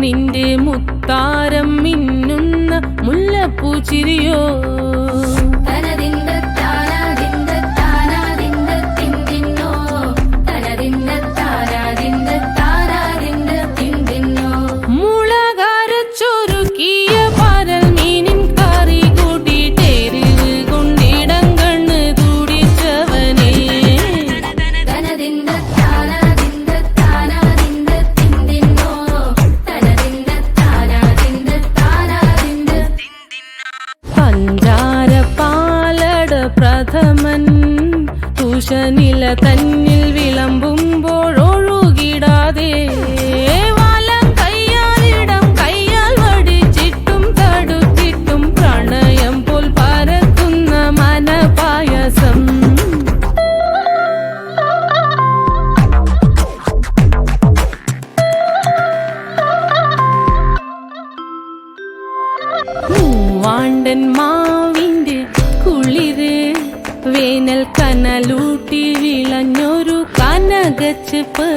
നിന്റെ മുത്താരം മിന്നുന്ന മുല്ലപ്പൂ ചിരിയോ? സഞ്ചാരപാലട പ്രഥമൻ. തുഷനില തന്നിൽ വിളമ്പു മൂവാണ്ടൻ മാവിന്റെ കുളിര് വേനൽ കനലൂട്ടി വിളഞ്ഞൊരു കനകച്ചെപ്പ്.